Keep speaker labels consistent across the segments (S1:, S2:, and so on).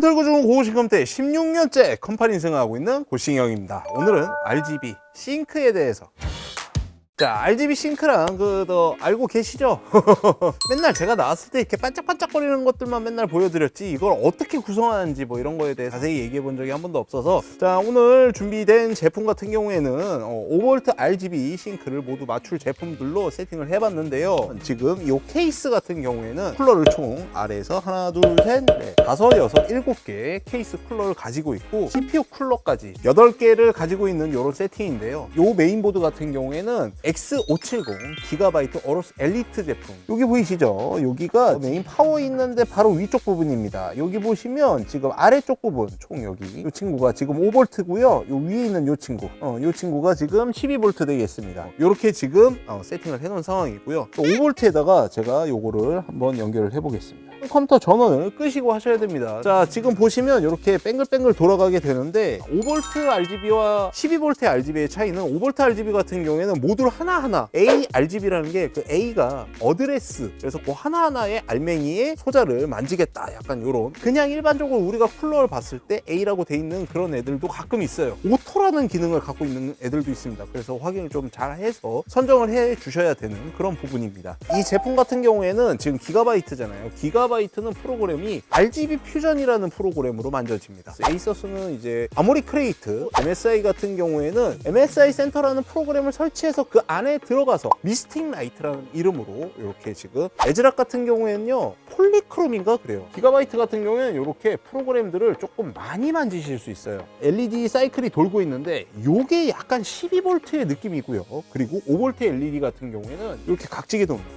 S1: 컴털고 중 고시컴태 16년째 컴파니 승하고 있는 고싱형입니다. 오늘은 RGB 싱크에 대해서 자, RGB 싱크랑 그 더 알고 계시죠? 맨날 제가 나왔을 때 이렇게 반짝반짝거리는 것들만 맨날 보여드렸지 이걸 어떻게 구성하는지 뭐 이런 거에 대해 자세히 얘기해 본 적이 한 번도 없어서 자 오늘 준비된 제품 같은 경우에는 어, 5V RGB 싱크를 모두 맞출 제품들로 세팅을 해봤는데요. 지금 이 케이스 같은 경우에는 쿨러를 총 아래에서 하나, 둘, 셋, 넷, 다섯, 여섯, 일곱 개 케이스 쿨러를 가지고 있고 CPU 쿨러까지 여덟 개를 가지고 있는 이런 세팅인데요. 이 메인보드 같은 경우에는 X570 기가바이트 어로스 엘리트 제품 여기 보이시죠? 여기가 메인 파워 있는데 바로 위쪽 부분입니다. 여기 보시면 지금 아래쪽 부분 총 여기 이 친구가 지금 5V고요. 요 위에 있는 이 친구 어, 이 친구가 지금 12V 되겠습니다. 이렇게 지금 어, 세팅을 해놓은 상황이고요. 5V에다가 제가 요거를 한번 연결을 해보겠습니다. 컴퓨터 전원을 끄시고 하셔야 됩니다. 자, 지금 보시면 이렇게 뱅글뱅글 돌아가게 되는데 5V RGB와 12V RGB의 차이는 5V RGB 같은 경우에는 모듈 하나하나 A RGB라는 게 그 A가 어드레스 그래서 그 하나하나의 알맹이의 소자를 만지겠다 약간 요런 그냥 일반적으로 우리가 쿨러를 봤을 때 A라고 돼 있는 그런 애들도 가끔 있어요. 오토라는 기능을 갖고 있는 애들도 있습니다. 그래서 확인을 좀 잘 해서 선정을 해 주셔야 되는 그런 부분입니다. 이 제품 같은 경우에는 지금 기가바이트잖아요. 기가바이트는 프로그램이 RGB 퓨전이라는 프로그램으로 만들어집니다. 에이서스는 이제 아모리 크레이트, MSI 같은 경우에는 MSI 센터라는 프로그램을 설치해서 그 안에 들어가서 미스틱 라이트라는 이름으로 이렇게 지금 에즈락 같은 경우에는요 폴리크롬인가 그래요. 기가바이트 같은 경우에는 이렇게 프로그램들을 조금 많이 만지실 수 있어요. LED 사이클이 돌고 있는데 이게 약간 12V의 느낌이고요. 그리고 5V LED 같은 경우에는 이렇게 각지게 돕니다.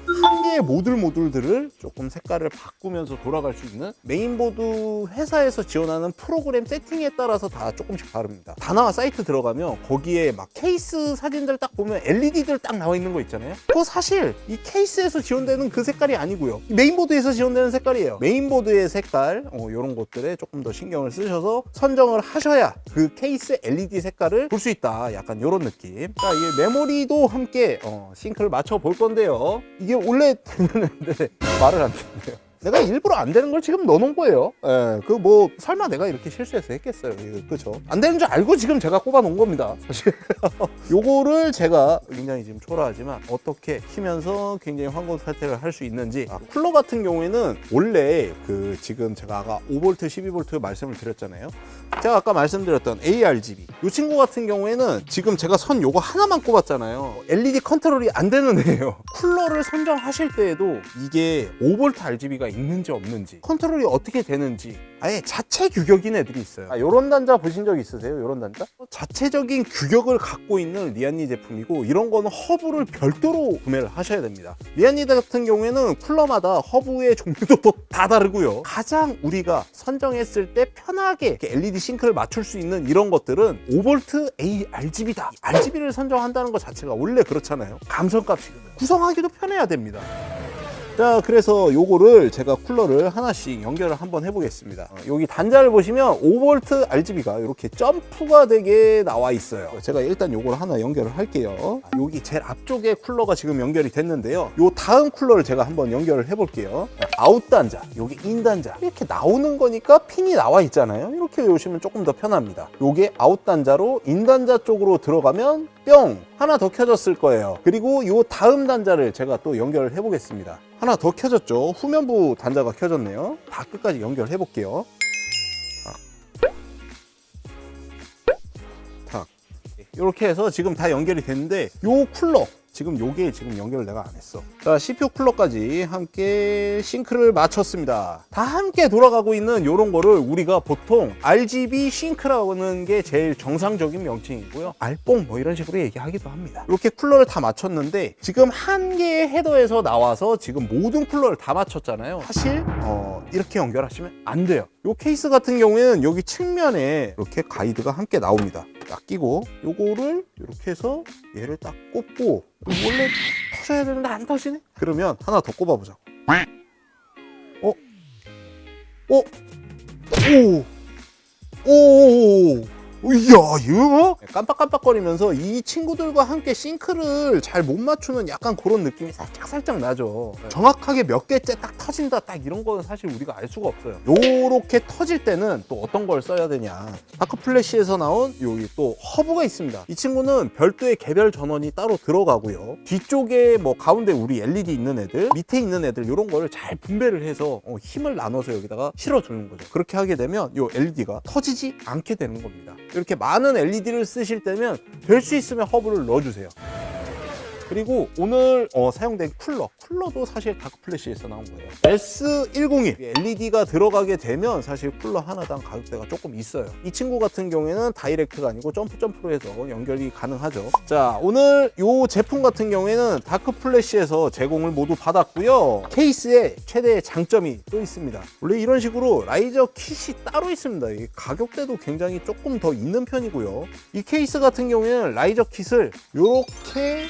S1: 한 개의 모듈 모듈들을 조금 색깔을 바꾸면서 돌아갈 수 있는 메인보드 회사에서 지원하는 프로그램 세팅에 따라서 다 조금씩 다릅니다. 다나와 사이트 들어가면 거기에 막 케이스 사진들 딱 보면 LED들 딱 나와 있는 거 있잖아요. 그거 사실 이 케이스에서 지원되는 그 색깔이 아니고요. 이 메인보드에서 지원되는 색깔이에요. 메인보드의 색깔 어, 이런 것들에 조금 더 신경을 쓰셔서 선정을 하셔야 그 케이스 LED 색깔을 볼 수 있다. 약간 이런 느낌. 자, 이 메모리도 함께 어, 싱크를 맞춰 볼 건데요. 이게 원래 되는데 말을 안 듣네요. 내가 일부러 안 되는 걸 지금 넣어놓은 거예요. 예, 그 뭐 설마 내가 이렇게 실수해서 했겠어요. 이거 그죠? 안 되는 줄 알고 지금 제가 꼽아놓은 겁니다. 사실 요거를 제가 굉장히 지금 초라하지만 어떻게 키면서 굉장히 황금 탈퇴를 할 수 있는지 아, 쿨러 같은 경우에는 원래 그 지금 제가 아까 5V, 12V 말씀을 드렸잖아요. 제가 아까 말씀드렸던 ARGB 이 친구 같은 경우에는 지금 제가 선 요거 하나만 꼽았잖아요. LED 컨트롤이 안 되는 애예요. 쿨러를 선정하실 때에도 이게 5V RGB가 있는지 없는지 컨트롤이 어떻게 되는지 아예 자체 규격인 애들이 있어요. 아, 요런 단자 보신 적 있으세요? 요런 단자? 자체적인 규격을 갖고 있는 리안니 제품이고 이런 거는 허브를 별도로 구매를 하셔야 됩니다. 리안니 같은 경우에는 쿨러마다 허브의 종류도 또다 다르고요. 가장 우리가 선정했을 때 편하게 이렇게 LED 싱크를 맞출 수 있는 이런 것들은 5V A RGB다. RGB를 선정한다는 것 자체가 원래 그렇잖아요. 감성값이거든. 구성하기도 편해야 됩니다. 자 그래서 요거를 제가 쿨러를 하나씩 연결을 한번 해보겠습니다. 어, 여기 단자를 보시면 5V RGB가 이렇게 점프가 되게 나와 있어요. 제가 일단 요거를 하나 연결을 할게요. 아, 여기 제일 앞쪽에 쿨러가 지금 연결이 됐는데요. 요 다음 쿨러를 제가 한번 연결을 해볼게요. 아웃 단자 여기 인 단자. 이렇게 나오는 거니까 핀이 나와 있잖아요. 이렇게 오시면 조금 더 편합니다. 요게 아웃 단자로 인 단자 쪽으로 들어가면 뿅! 하나 더 켜졌을 거예요. 그리고 요 다음 단자를 제가 또 연결을 해 보겠습니다. 하나 더 켜졌죠? 후면부 단자가 켜졌네요. 다 끝까지 연결해 볼게요. 탁. 이렇게 해서 지금 다 연결이 됐는데 요 쿨러 지금 요게 지금 연결을 내가 안 했어. 자, CPU 쿨러까지 함께 싱크를 맞췄습니다. 다 함께 돌아가고 있는 요런 거를 우리가 보통 RGB 싱크라는 게 제일 정상적인 명칭이고요. 알뽕 뭐 이런 식으로 얘기하기도 합니다. 이렇게 쿨러를 다 맞췄는데 지금 한 개의 헤더에서 나와서 지금 모든 쿨러를 다 맞췄잖아요. 사실 어, 이렇게 연결하시면 안 돼요. 요 케이스 같은 경우에는 여기 측면에 이렇게 가이드가 함께 나옵니다. 딱 끼고 요거를 이렇게 해서 얘를 딱 꼽고 원래 터져야 되는데 안 터지네? 그러면 하나 더 꼽아보자고. 어? 어? 오! 오! 오! 이야 이거? 뭐? 깜빡깜빡거리면서 이 친구들과 함께 싱크를 잘 못 맞추는 약간 그런 느낌이 살짝 살짝 나죠. 정확하게 몇 개째 딱 터진다 딱 이런 거는 사실 우리가 알 수가 없어요. 요렇게 터질 때는 또 어떤 걸 써야 되냐. 다크 플래시에서 나온 여기 또 허브가 있습니다. 이 친구는 별도의 개별 전원이 따로 들어가고요. 뒤쪽에 뭐 가운데 우리 LED 있는 애들 밑에 있는 애들 이런 거를 잘 분배를 해서 어, 힘을 나눠서 여기다가 실어주는 거죠. 그렇게 하게 되면 이 LED가 터지지 않게 되는 겁니다 이렇게 많은 LED를 쓰실 때면 될 수 있으면 허브를 넣어주세요 그리고 오늘 어, 사용된 쿨러. 쿨러도 사실 다크플래시에서 나온 거예요. S101 LED가 들어가게 되면 사실 쿨러 하나당 가격대가 조금 있어요. 이 친구 같은 경우에는 다이렉트가 아니고 점프 점프로 해서 연결이 가능하죠. 자 오늘 이 제품 같은 경우에는 다크플래시에서 제공을 모두 받았고요. 케이스에 최대의 장점이 또 있습니다. 원래 이런 식으로 라이저 킷이 따로 있습니다. 이 가격대도 굉장히 조금 더 있는 편이고요. 이 케이스 같은 경우에는 라이저 킷을 이렇게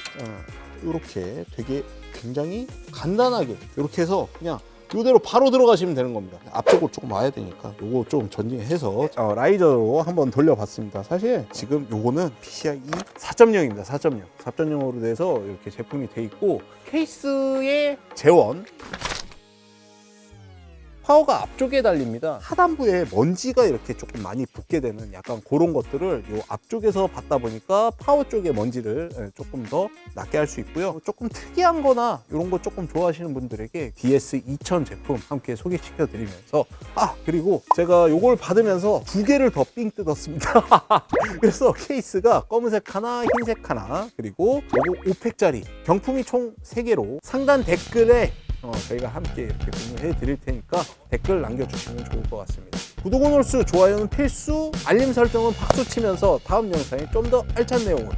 S1: 이렇게 되게 굉장히 간단하게 이렇게 해서 그냥 이대로 바로 들어가시면 되는 겁니다. 앞쪽으로 조금 와야 되니까 요거 좀 전진해서 어, 라이저로 한번 돌려봤습니다. 사실 지금 요거는 PCIe 4.0입니다. 4.0. 4.0으로 돼서 이렇게 제품이 돼 있고 케이스의 재원 파워가 앞쪽에 달립니다. 하단부에 먼지가 이렇게 조금 많이 붙게 되는 약간 그런 것들을 요 앞쪽에서 받다 보니까 파워 쪽에 먼지를 예, 조금 더 낫게 할 수 있고요. 조금 특이한 거나 이런 거 조금 좋아하시는 분들에게 DS2000 제품 함께 소개시켜 드리면서 아, 그리고 제가 요걸 받으면서 두 개를 더 삥 뜯었습니다. 그래서 케이스가 검은색 하나, 흰색 하나, 그리고 요거 5팩짜리 경품이 총 3개로 상단 댓글에 어, 저희가 함께 이렇게 공유해 드릴 테니까 댓글 남겨주시면 좋을 것 같습니다. 구독은 홀수, 좋아요는 필수, 알림 설정은 박수 치면서 다음 영상에 좀 더 알찬 내용으로